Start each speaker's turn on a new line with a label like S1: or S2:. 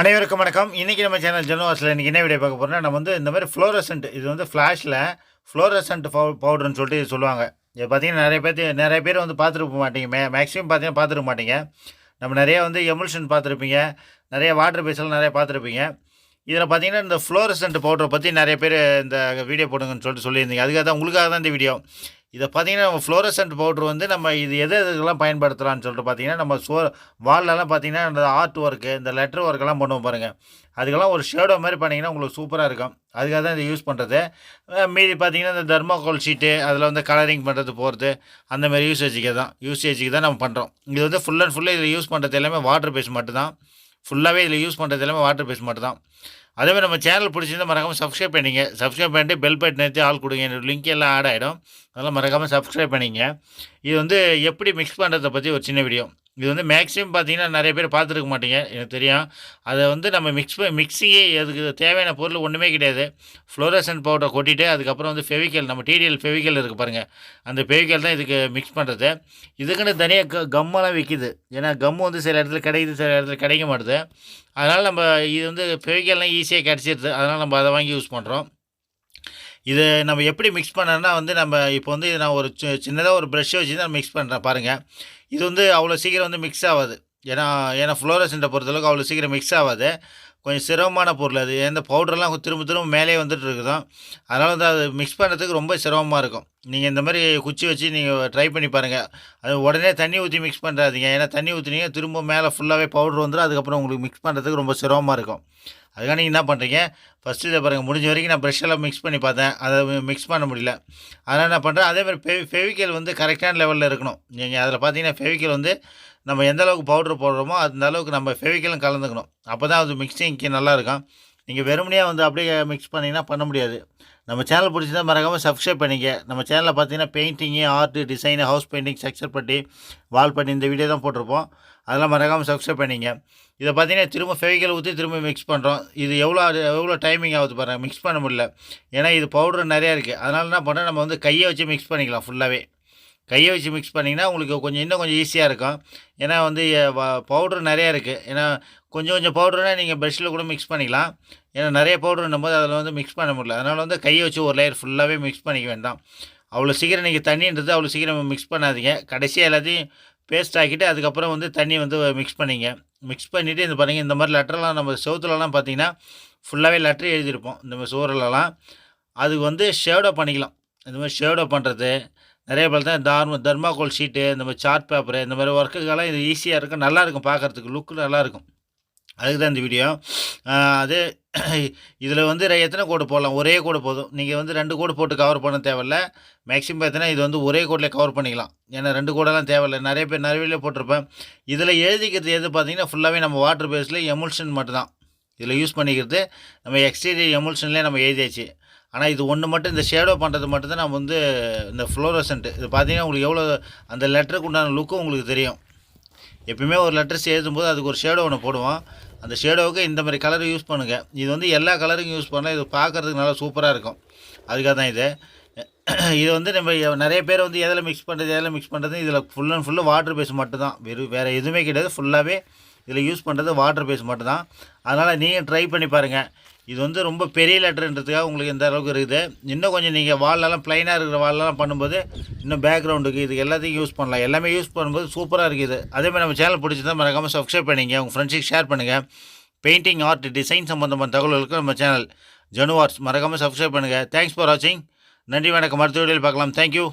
S1: அனைவருக்கும் வணக்கம். இன்றைக்கி நம்ம சேனல் ஜெனோவாஸில் இன்றைக்கி என்ன வீடியோ பார்க்க போகிறோம்னா நம்ம வந்து இந்த மாதிரி ஃப்ளோரசன்ட் இது வந்து ஃப்ளாஷில் ஃப்ளோரசன்ட் பவுடர்னு சொல்லிட்டு இது சொல்லுவாங்க. இது பார்த்தீங்கன்னா நிறைய பேர் நிறைய பேர் வந்து பார்த்துருக்க மாட்டீங்க. மே மேக்ஸிமம் பார்த்தீங்கன்னா பார்த்துருக்க மாட்டீங்க. நம்ம நிறைய வந்து எமுல்ஷன் பார்த்துருப்பீங்க. நிறைய வாட்டர் பேஸ்லாம் நிறைய பார்த்துருப்பீங்க. இதில் பார்த்தீங்கன்னா இந்த ஃப்ளோரசன்ட் பவுடரை பற்றி நிறைய பேர் இந்த வீடியோ போடுங்கன்னு சொல்லிட்டு சொல்லியிருந்தீங்க. அதுக்காக தான் உங்களுக்காக தான் இந்த வீடியோ இதை பார்த்தீங்கன்னா நம்ம ஃப்ளோரசன்ட் பவுட்ரு வந்து நம்ம இது எது எதுக்கெல்லாம் பயன்படுத்தலாம்னு சொல்லிட்டு பார்த்தீங்கன்னா நம்ம சோ வால்லலாம் பார்த்தீங்கன்னா இந்த ஆர்ட் ஒர்க்கு இந்த லெட்டர் ஒர்க்கெல்லாம் பண்ணுவோம் பாருங்கள் அதுக்கெல்லாம் ஒரு ஷேடோ மாதிரி பண்ணிங்கன்னா உங்களுக்கு சூப்பராக இருக்கும். அதுக்காக தான் இதை யூஸ் பண்ணுறது மீதி பார்த்தீங்கன்னா இந்த தர்மாகோல் ஷீட்டு அதில் வந்து கலரிங் பண்ணுறது போகிறது அந்தமாதிரி யூசேஜுக்கு தான். யூசேஜுக்கு தான் நம்ம பண்ணுறோம் இது வந்து ஃபுல் அண்ட் ஃபுல்லாக இதில் யூஸ் பண்ணுறது எல்லாமே வாட்டர் பேஸ் மட்டும்தான் ஃபுல்லாகவே இதில் யூஸ் பண்ணுறது எல்லாமே வாட்டர் பேஸ் மட்டும்தான் அதே மாதிரி நம்ம சேனல் பிடிச்சிருந்தா மறக்காமல் சப்ஸ்கிரைப் பண்ணிங்க. சப்ஸ்கிரைப் பண்ணிட்டு பெல் பட்டன் நிறுத்தி ஆள் கொடுங்க. என்னோடய லிங்க் எல்லாம் ஆட் ஆகிடும் அதெல்லாம் மறக்காமல் சப்ஸ்கிரைப் பண்ணிங்க. இது வந்து எப்படி மிக்ஸ் பண்ணுறதை பற்றி ஒரு சின்ன வீடியோ இது வந்து மேக்ஸிமம் பார்த்தீங்கன்னா நிறைய பேர் பார்த்துருக்க மாட்டீங்க எனக்கு தெரியும். அதை வந்து நம்ம மிக்ஸ் மிக்ஸிங்கே அதுக்கு தேவையான பொருள் ஒன்றுமே கிடையாது. ஃப்ளோரசன் பவுடர் கொட்டிட்டு அதுக்கப்புறம் வந்து ஃபெவிக்கல் நம்ம டிடிஎல் ஃபெவிக்கல் இருக்குது பாருங்கள் அந்த ஃபெவிக்கல் தான் இதுக்கு மிக்ஸ் பண்ணுறது இதுக்குன்னு தனியாக க கம்மெல்லாம் விற்கிது ஏன்னா கம்மு வந்து சில இடத்துல கிடைக்குது சில இடத்துல கிடைக்க மாட்டுது. அதனால் நம்ம இது வந்து ஃபெவிக்கல்லாம் ஈஸியாக கிடச்சிருது. அதனால் நம்ம அதை வாங்கி யூஸ் பண்ணுறோம் இது நம்ம எப்படி மிக்ஸ் பண்ணோன்னா வந்து நம்ம இப்போ வந்து நான் ஒரு சி- சின்னதாக ஒரு ப்ரெஷ்ஷை வச்சு தான் மிக்ஸ் பண்ணுறேன் பாருங்கள் இது வந்து அவ்வளோ சீக்கிரம் வந்து மிக்ஸ் ஆகாது. ஏன்னா ஏன்னா ஃப்ளோரசன்ட்டை பொறுத்தளவுக்கு அவ்வளோ சீக்கிரம் மிக்ஸ் ஆகாது. கொஞ்சம் சிரமமான பொருள் அது. எந்த பவுடர்லாம் திரும்ப திரும்ப மேலே வந்துட்டுருக்குதோ அதனால் வந்து அது மிக்ஸ் பண்ணுறதுக்கு ரொம்ப சிரமமாக இருக்கும். நீங்கள் இந்த மாதிரி குச்சி வச்சு நீங்கள் ட்ரை பண்ணி பாருங்கள் அது உடனே தண்ணி ஊற்றி மிக்ஸ் பண்ணுறாதீங்க ஏன்னா தண்ணி ஊற்றினீங்க திரும்ப மேலே ஃபுல்லாகவே பவுடர் வந்துடும் அதுக்கப்புறம் உங்களுக்கு மிக்ஸ் பண்ணுறதுக்கு ரொம்ப சிரமமாக இருக்கும். அதுக்காக நீங்கள் என்ன பண்ணுறீங்க ஃபஸ்ட்டு இதை பாருங்கள் முடிஞ்ச வரைக்கும் நான் ப்ரெஷ்ஷெல்லாம் மிக்ஸ் பண்ணி பார்த்தேன். அதை மிக்ஸ் பண்ண முடியல. அதனால் என்ன பண்ணுறேன் அதே மாதிரி ஃபெவி ஃபெவிக்கல் வந்து கரெக்டான லெவலில் இருக்கணும். நீங்கள் அதில் பார்த்தீங்கன்னா ஃபெவிக்கல் வந்து நம்ம எந்த அளவுக்கு பவுட்ரு போடுறோமோ அந்த அளவுக்கு நம்ம ஃபெவிக்கலும் கலந்துக்கணும். அப்போ தான் அது மிக்சிங்க்கு நல்லா இருக்கும். நீங்கள் வெறுமனையாக வந்து அப்படியே மிக்ஸ் பண்ணிங்கன்னா பண்ண முடியாது. நம்ம சேனல் பிடிச்சிருந்தா மறக்காமல் சப்ஸ்கிரைப் பண்ணிக்க நம்ம சேனலில் பார்த்தீங்கன்னா painting art design house painting structure பட்டி வால் பட்டி இந்த வீடியோ தான் போட்டிருப்போம். அதெல்லாம் மறக்காமல் சப்ஸ்கிரைப் பண்ணிங்க. இதை பார்த்தீங்கன்னா திரும்ப ஃபெவிக்கல் ஊற்றி திரும்ப மிக்ஸ் பண்ணுறோம் இது எவ்வளோ எவ்வளோ டைமிங் ஆகுது பாருங்கள் மிக்ஸ் பண்ண முடியல. ஏன்னா இது பவுடர் நிறையா இருக்குது அதனால் என்ன பண்ணுறோம் நம்ம வந்து கையை வச்சு மிக்ஸ் பண்ணிக்கலாம் ஃபுல்லாகவே கையை வச்சு மிக்ஸ் பண்ணிங்கன்னா உங்களுக்கு கொஞ்சம் இன்னும் கொஞ்சம் ஈஸியாக இருக்கும். ஏன்னா வந்து பவுட்ரு நிறையா இருக்குது ஏன்னா கொஞ்சம் கொஞ்சம் பவுடர்னால் நீங்கள் ப்ரெஷ்ஷில் கூட மிக்ஸ் பண்ணிக்கலாம். ஏன்னா நிறைய பவுடருன்னும் போது அதில் வந்து மிக்ஸ் பண்ண முடியல. அதனால் வந்து கையை வச்சு ஒரு லேயர் ஃபுல்லாகவே மிக்ஸ் பண்ணிக்க வேண்டாம். அவ்வளோ சீக்கிரம் நீங்கள் தண்ணின்றது அவ்வளோ சீக்கிரம் மிக்ஸ் பண்ணாதீங்க. கடைசியாக எல்லாத்தையும் பேஸ்ட் ஆக்கிட்டு அதுக்கப்புறம் வந்து தண்ணி வந்து மிக்ஸ் பண்ணிங்க. மிக்ஸ் பண்ணிவிட்டு இந்த பாருங்கள் இந்த மாதிரி லெட்டர்லாம் நம்ம செவத்துலலாம் பார்த்தீங்கன்னா ஃபுல்லாகவே லெட்டர் எழுதியிருப்போம். இந்த மாதிரி சுவரிலலாம் அதுக்கு வந்து ஷேடோ பண்ணிக்கலாம். இந்த மாதிரி ஷேடோ பண்ணுறது நிறைய பேர் தான் தார்ம தர்மாகோல் ஷீட்டு இந்த மாதிரி சார்ட் பேப்பரு இந்த மாதிரி ஒர்க்குக்கெல்லாம் இது ஈஸியாக இருக்கும். நல்லா இருக்கும் பார்க்குறதுக்கு. லுக்கு நல்லாயிருக்கும் அதுக்கு தான் இந்த வீடியோ அது இதில் வந்து எத்தனை கோடு போடலாம்? ஒரே கோடு போதும். நீங்கள் வந்து ரெண்டு கோடு போட்டு கவர் பண்ண தேவையில்ல. மேக்ஸிமம் பார்த்தீங்கன்னா இது வந்து ஒரே கோடில் கவர் பண்ணிக்கலாம். ஏன்னா ரெண்டு கோடெல்லாம் தேவையில்லை. நிறைய பேர் நிறைய போட்டிருப்பேன். இதில் எழுதிக்கிறது எது பார்த்தீங்கன்னா ஃபுல்லாகவே நம்ம வாட்டர் பேஸில் எமுல்ஷன் மட்டும்தான். இதில் யூஸ் பண்ணிக்கிறது. நம்ம எக்ஸ்டீரியர் எமுல்ஷன்லேயே நம்ம எழுதியாச்சு. ஆனால் இது ஒன்று மட்டும் இந்த ஷேடோ பண்ணுறது மட்டும்தான் நம்ம வந்து இந்த ஃப்ளோரசன்ட்டு இது பார்த்தீங்கன்னா உங்களுக்கு எவ்வளோ அந்த லெட்டருக்கு உண்டான லுக்கும் உங்களுக்கு தெரியும். எப்பயுமே ஒரு லெட்டர்ஸ் எழுதும்போது அதுக்கு ஒரு ஷேடோ ஒன்று போடுவோம். அந்த ஷேடோவுக்கு இந்த மாதிரி கலர் யூஸ் பண்ணுங்கள் இது வந்து எல்லா கலருக்கும் யூஸ் பண்ணலாம். இது பார்க்குறதுக்கு நல்லா சூப்பராக இருக்கும். அதுக்காக தான் இது. இது வந்து நம்ம நிறைய பேர் வந்து எதில் மிக்ஸ் பண்ணுறது எதில் மிக்ஸ் பண்ணுறது இதில் full and full water base மட்டும்தான். வெறும் வேறு எதுவுமே கிடையாது. ஃபுல்லாகவே இதில் யூஸ் பண்ணுறது வாட்டர் பேஸ் மட்டும்தான். அதனால் நீங்கள் ட்ரை பண்ணி பாருங்கள் இது வந்து ரொம்ப பெரிய லெட்டர்ன்றதுக்காக உங்களுக்கு இந்த அளவுக்கு இருக்குது. இன்னும் கொஞ்சம் நீங்கள் வால்லெல்லாம் ப்ளைனாக இருக்கிற வால்லெல்லாம் பண்ணும்போது இன்னும் பேக்ரவுண்டுக்கு இதுக்கு எல்லாத்தையும் யூஸ் பண்ணலாம். எல்லாமே யூஸ் பண்ணும்போது சூப்பராக இருக்குது. அதேமாதிரி நம்ம சேனல் பிடிச்சிருந்தா மறக்காமல் சப்ஸ்கிரைப் பண்ணிங்க. உங்கள் ஃப்ரெண்ட்ஸுக்கு ஷேர் பண்ணுங்கள் பெயிண்டிங் ஆர்ட் டிசைன் சம்மந்தமான தகவல்களுக்கு நம்ம சேனல் ஜனுவார்ஸ் மறக்காமல் சப்ஸ்கிரைப் பண்ணுங்கள் தேங்க்ஸ் ஃபார் வாட்சிங் நன்றி வணக்கம். மருத்துவ வீடியோவில் பார்க்கலாம். தேங்க்யூ